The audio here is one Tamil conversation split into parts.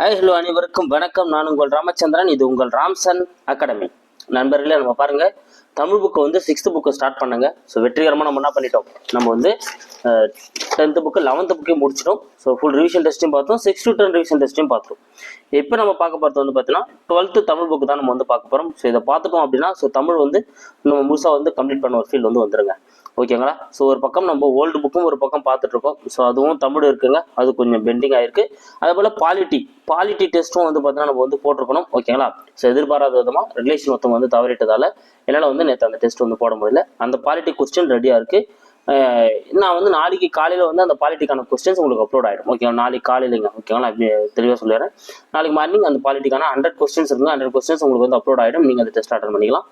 ஹாய் ஹலோ அனைவருக்கும் வணக்கம். நான் உங்கள் ராமச்சந்திரன். இது உங்கள் ராம்சன் அகாடமி. நண்பர்களே நம்ம பாருங்க. தமிழ் புக்கை வந்து சிக்ஸ்த் புக்கை ஸ்டார்ட் பண்ணுங்க. ஸோ வெற்றிகரமாக நம்ம என்ன பண்ணிட்டோம்? நம்ம வந்து டென்த்து புக்கு லெவன்த்து புக்கையும் முடிச்சிட்டோம். ஸோ ஃபுல் ரிவிஷன் டெஸ்ட்டையும் பார்த்தோம். சிக்ஸ் டு டென் ரிவிஷன் டெஸ்ட்டையும் பார்த்தோம். இப்போ நம்ம பார்க்க போகிறது வந்து பார்த்தீங்கன்னா டுவெல்த்து தமிழ் புக்கு தான் நம்ம வந்து பார்க்க போகிறோம் ஸோ இதை பார்த்துட்டோம் அப்படின்னா ஸோ தமிழ் வந்து நம்ம முழுசாக வந்து கம்ப்ளீட் பண்ண ஒரு ஃபீல் வந்து வந்துருங்க. ஓகேங்களா? ஸோ ஒரு பக்கம் நம்ம ஓல்டு புக்கும் ஒரு பக்கம் பார்த்துட்ருக்கோம். ஸோ அதுவும் தமிழ் இருக்குங்க அது கொஞ்சம் பெண்டிங் ஆயிருக்கு. அதே போல் பாலிட்டி பாலிட்டி டெஸ்ட்டும் வந்து பார்த்தீங்கன்னா நம்ம வந்து போட்டிருக்கணும். ஓகேங்களா? ஸோ எதிர்பாராத விதமாக ரிலேஷன் மொத்தம் வந்து தவறிட்டதால என்னால் வந்து நேற்று அந்த டெஸ்ட் வந்து போட முடியல. அந்த பாலிட்டி கொஸ்டின் ரெடியாக இருக்குது நான் வந்து நாளைக்கு காலையில் வந்து அந்த பாலிட்டிக்கான கொஸ்டின்ஸ் உங்களுக்கு அப்லோட் ஆகிடும் ஓகேங்களா? நாளைக்கு காலையிலங்க ஓகேங்களா? தெளிவாக சொல்லிடுறேன். நாளைக்கு மார்னிங் அந்த பாலிட்டிக்கான ஹண்ட்ரட் கொஸ்டின்ஸ் இருக்குங்க ஹண்ட்ரட் கொஸ்டின்ஸ் உங்களுக்கு வந்து அப்லோட் ஆகிடும் நீங்கள் அந்த டெஸ்ட் அட்டன் பண்ணிக்கலாம்.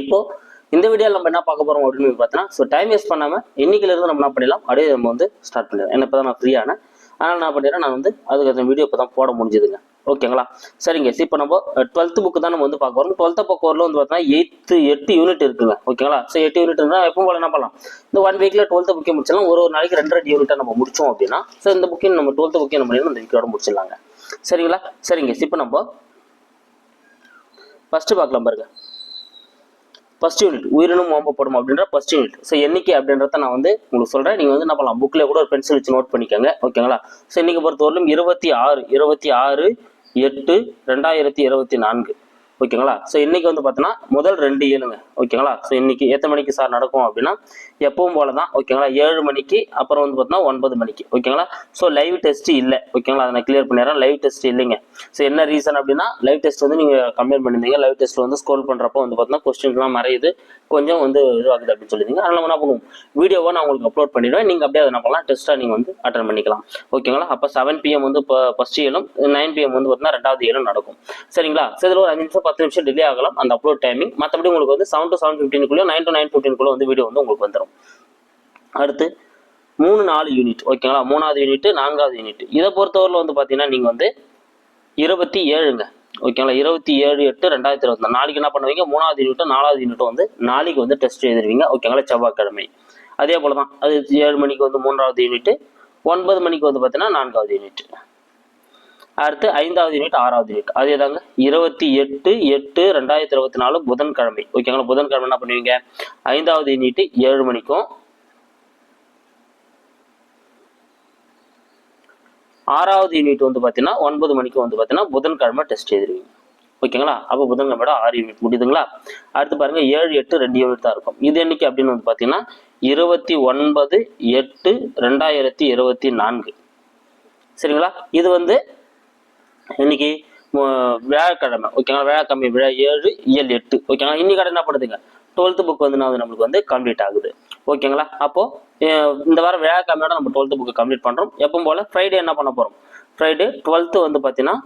இப்போது இந்த வீடியோவில் நம்ம என்ன பார்க்க போகிறோம் அப்படின்னு பார்த்தீங்கன்னா ஸோ டைம் வேஸ்ட் பண்ணாமல் இன்னைக்குல இருந்து நம்ம என்ன பண்ணிடலாம் அப்படியே நம்ம வந்து ஸ்டார்ட் பண்ணிடலாம். என்ன இப்போ தான் நான் ஃப்ரீயானேன் அதனால் நான் பண்ணிடுறேன் நான் வந்து அதுக்கு அந்த வீடியோ இப்போ தான் போட முடிஞ்சதுங்க. ஓகேங்களா சரிங்க இப்போ நம்ம டுவெல்த்து புக்கு தான் நம்ம வந்து பார்க்க வரோம் டுவெல்த்து பக்கம் வரல வந்து பார்த்தீங்கன்னா எயித்து எட்டு யூனிட் இருக்குங்க. ஓகேங்களா ஸோ எட்டு யூனிட் இருந்தால் எப்பவும் போல என்ன பண்ணலாம்? இந்த ஒன் வீக்கில் டுவெல்த்து புக்கே முடிச்சிடலாம். ஒரு ஒரு நாளைக்கு ரெண்டு ரெண்டு யூனிட்டாக நம்ம முடிச்சோம் அப்படின்னா ஸோ இந்த புக்கையும் நம்ம டுவெல்த்து புக்கே நம்ம இந்த வீக்கோட முடிச்சிடலாங்க. சரிங்களா? சரிங்க இப்போ நம்ம ஃபஸ்ட்டு பார்க்கலாம் பாருங்க. ஃபர்ஸ்ட் யூனிட் உயிரினும் ஓம்பப்படும் அப்படின்ற ஃபர்ஸ்ட் யூனிட் ஸோ எண்ணிக்கை அப்படின்றத நான் வந்து உங்களுக்கு சொல்கிறேன் நீங்கள் வந்து என்ன பண்ணலாம்? புக்கில் கூட ஒரு பென்சில் வச்சு நோட் பண்ணிக்கோங்க. ஓகேங்களா ஸோ இன்னைக்கு பொறுத்தவரையிலும் இருபத்தி ஆறு இருபத்தி ஆறு எட்டு ரெண்டாயிரத்தி இருபத்தி நான்கு. ஓகேங்களா? ஸோ இன்னைக்கு வந்து பார்த்தோன்னா முதல் ரெண்டு ஏழுங்க. ஓகேங்களா? ஸோ இன்னைக்கு எத்தனை மணிக்கு சார் நடக்கும் அப்படின்னா எப்பவும் போல தான் ஓகேங்களா? ஏழு மணிக்கு அப்புறம் வந்து பார்த்தோன்னா ஒன்பது மணிக்கு. ஓகேங்களா? ஸோ லைவ் டெஸ்ட் இல்லை. ஓகேங்களா? அதை நான் கிளியர் பண்ணிடுறேன். லைவ் டெஸ்ட் இல்லைங்க. ஸோ என்ன ரீசன் அப்படின்னா லைவ் டெஸ்ட் வந்து நீங்கள் கம்பேர் பண்ணியிருந்தீங்க. லைவ் டெஸ்ட் வந்து ஸ்கோல் பண்ணுறப்போ வந்து பார்த்தீங்கன்னா கொஸ்டின்லாம் மறையுது. கொஞ்சம் வந்து இதுவாகுது அப்படின்னு சொல்லியிருந்தீங்க. அதனால் என்ன பண்ணுவோம் வீடியோவை நான் உங்களுக்கு அப்லோட் பண்ணிடுவேன் நீங்கள் அப்படியே அதை என்ன பண்ணலாம் டெஸ்ட்டாக நீங்கள் வந்து அட்டன் பண்ணிக்கலாம். ஓகேங்களா அப்போ செவன் பிஎம் வந்து இப்போ ஃபஸ்ட் இயலும் நைன் பிஎம் வந்து பார்த்தீங்கன்னா ரெண்டாவது ஏழும் நடக்கும். சரிங்களா? ஸோ இதில் ஒரு அஞ்சு நிமிஷம் பத்து நிமிஷம் டிலே ஆகலாம். அந்த அப்லோட் டைமிங் மற்றபடி உங்களுக்கு வந்து செவன் டு செவன் ஃபிஃப்டீனுக்குள்ளே நைன் டு நைன் ஃபிஃப்டீனுக்குள்ளே வந்து வீடியோ வந்து உங்களுக்கு வந்துடும் அடுத்து மூணு நாலு யூனிட் ஓகேங்களா மூணாவது யூனிட் நான்காவது யூனிட் இதை பொறுத்தவரையில் வந்து பார்த்தீங்கன்னா நீங்கள் வந்து இருபத்தி ஏழுங்க. ஓகேங்களா இருபத்தி ஏழு எட்டு ரெண்டாயிரத்தி இருபத்தி நாலு. நாளைக்கு என்ன பண்ணுவீங்க? மூணாவது யூனிட் நாலாவது யூனிட் வந்து நாளைக்கு வந்து டெஸ்ட் எழுதுவீங்க. ஓகேங்களா செவ்வாய்க்கிழமை. அதே போல தான் அது ஏழு மணிக்கு வந்து மூன்றாவது யூனிட் ஒன்பது மணிக்கு வந்து பார்த்தீங்கன்னா நான்காவது யூனிட் அடுத்து ஐந்தாவது யூனிட் ஆறாவது யூனிட் அதே தாங்க. இருபத்தி எட்டு எட்டு ரெண்டாயிரத்தி இருபத்தி நாலு புதன்கிழமை. ஓகேங்களா புதன்கிழமை என்ன பண்ணுவீங்க? ஐந்தாவது யூனிட் ஏழு மணிக்கும் ஆறாவது யூனிட் வந்து பார்த்தீங்கன்னா ஒன்பது மணிக்கு வந்து பார்த்தீங்கன்னா புதன்கிழமை டெஸ்ட் எழுதுவீங்க ஓகேங்களா அப்போ புதன்கிழமையோட ஆறு யூனிட் முடியுதுங்களா? அடுத்து பாருங்கள் ஏழு எட்டு ரெண்டு யூனிட் தான் இருக்கும். இது என்னைக்கு அப்படின்னு வந்து பார்த்தீங்கன்னா இருபத்தி ஒன்பது எட்டு ரெண்டாயிரத்தி இருபத்தி நான்கு. சரிங்களா? இது வந்து இன்னைக்கு வியாழக்கிழமை. ஓகேங்களா வியாழக்கிழமை விழா ஏழு ஏழு எட்டு. ஓகேங்களா இன்னைக்கு என்ன பண்ணுதுங்க? டுவெல்த்து புக் வந்து நான் நம்மளுக்கு வந்து கம்ப்ளீட் ஆகுது. ஓகேங்களா அப்போது இந்த வாரம் வியாழக்கிழமையோட நம்ம டுவெல்த்து புக்கு கம்ப்ளீட் பண்றோம். எப்பவும் போல ஃப்ரைடே என்ன பண்ண போறோம்? ஃப்ரைடே டுவெல்த்து வந்து பார்த்தீங்கன்னா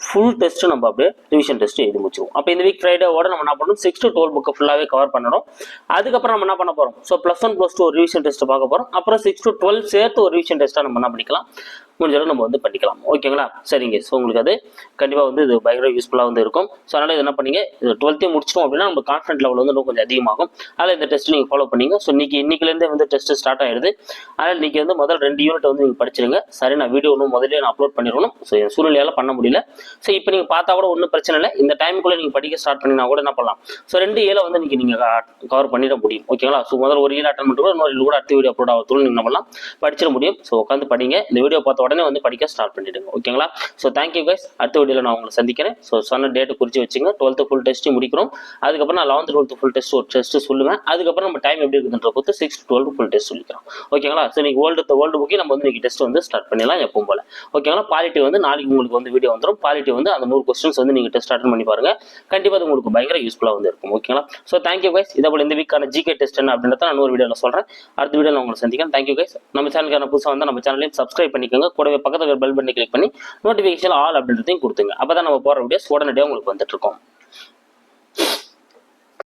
ஃபுல் டெஸ்ட் நம்ம அப்படியே ரிவிஷன் டெஸ்ட் எழுதி முடிச்சிருவோம். அப்போ இந்த வீக் ஃப்ரைடேவோட நம்ம என்ன பண்ணணும்? சிக்ஸ் டு டுவெல் புக்கை ஃபுல்லாகவே கவர் பண்ணணும். அதுக்கப்புறம் நம்ம என்ன பண்ண போறோம்? So plus one plus two ஒரு ரிவிஷன் டெஸ்ட் பார்க்க போறோம். அப்புறம் சிக்ஸ் டு டுவெல் சேர்த்து ஒரு ரிவிஷன் டெஸ்ட்டாக நம்ம என்ன பண்ணிக்கலாம்? முடிஞ்சளவு நம்ம வந்து பண்ணிக்கலாம். ஓகேங்களா? சரிங்க. ஸோ உங்களுக்கு அது கண்டிப்பாக வந்து இது பயங்கர யூஸ்ஃபுல்லாக வந்து இருக்கும். ஸோ அதனால் இது என்ன பண்ணீங்க? இது டுவெல்த்தையும் முடிச்சிட்டோம் அப்படின்னா நம்ம கான்ஃபிடன்ட் லெவல் வந்து இன்னும் கொஞ்சம் அதிகமாகும். அதில் இந்த டெஸ்ட் நீங்கள் ஃபாலோ பண்ணிங்க. ஸோ இன்னைக்கு இன்னைக்குலேருந்தே வந்து டெஸ்ட் ஸ்டார்ட் ஆயிடுது. அதனால் இன்னைக்கு வந்து முதல் ரெண்டு யூனிட் வந்து நீங்கள் படிச்சிருங்க. சரி நான் வீடியோ ஒன்று முதல்ல நான் அப்லோட் பண்ணிடணும். ஸோ என் சூழ்நிலையால் பண்ண முடியல. ஸோ இப்போ நீங்கள் பார்த்தா கூட ஒன்றும் பிரச்சனை இல்லை. இந்த டைமுக்குள்ளே நீங்கள் படிக்க ஸ்டார்ட் பண்ணினா கூட என்ன பண்ணலாம்? ஸோ ரெண்டு ஏழை வந்து இன்னைக்கு நீங்கள் கவர் பண்ணிட முடியும். ஓகேங்களா? ஸோ முதல் ஒரு ஏழு அட்டன் பண்ணிட்டு கூட இன்னொரு கூட அடுத்த வீடியோ அப்லோட் ஆகிறதுக்கு நீங்கள் என்ன பண்ணலாம்? படிச்சிட முடியும். ஸோ உட்காந்து படிங்க. இந்த வீடியோ பார்த்த உடனே வந்து படிக்க ஸ்டார்ட் பண்ணிடுங்க. ஓகேங்களா ஸோ தேங்க்யூ கைஸ் அடுத்த வீடியோவில் நான் உங்களை சந்திக்கிறேன். ஸோ சொன்ன டேட்டு குறித்து வச்சுங்க. டுவெல்த்து ஃபுல் டெஸ்ட்டு முடிக்கிறோம். அதுக்கப்புறம் நான் லெவன்த் டுவெல்த்து ஃபுல் டெஸ்ட் ஒரு டெஸ்ட் சொல்லுவேன். அதுக்கப்புறம் நம்ம டைம் எப்படி இருக்குன்ற பொறுத்து சிக்ஸ் டுவெல்த் ஃபுல் டெஸ்ட் சொல்லிக்கிறோம். ஓகேங்களா ஸோ நீங்கள் ஓல்டு வேர்ல்டு புக்கே நம்ம வந்து இன்னைக்கு டெஸ்ட் வந்து ஸ்டார்ட் பண்ணிடலாம் எப்பவும் போல. ஓகேங்களா பாலிட்டி வந்து நாளைக்கு உங்களுக்கு வந்து வீடியோ வந்துடும் பாலிட்டி வந்து அந்த நூறு கொஸ்டின்ஸ் வந்து நீங்கள் டெஸ்ட் அட்டன் பண்ணி பாருங்க. கண்டிப்பாக அது உங்களுக்கு பயங்கர யூஸ்ஃபுல்லாக வந்து இருக்கும். ஓகேங்களா ஸோ தேங்க்யூ கைஸ் இதே போல இந்த வீக்கான ஜிகே டெஸ்ட் என்ன அப்படின்றத நான் இன்னொரு வீடியோவில் சொல்கிறேன் அடுத்த வீடியோவில் உங்களை சந்திக்கிறேன். தேங்க்யூ கைஸ் நம்ம சேனலுக்கான புதுசாக வந்து நம்ம சேனலையும் சப்ஸ்கிரைப் பண்ணிக்கோங்க. கூடவே பக்கத்தில் பெல் பண்ணி கிளிக் பண்ணி நோட்டிஃபிகேஷன் ஆல் அப்படின்றதையும் கொடுத்துங்க அப்போ தான் நம்ம போகிற வீடியோஸ் உடனடியாக உங்களுக்கு வந்துட்டு இருக்கோம்.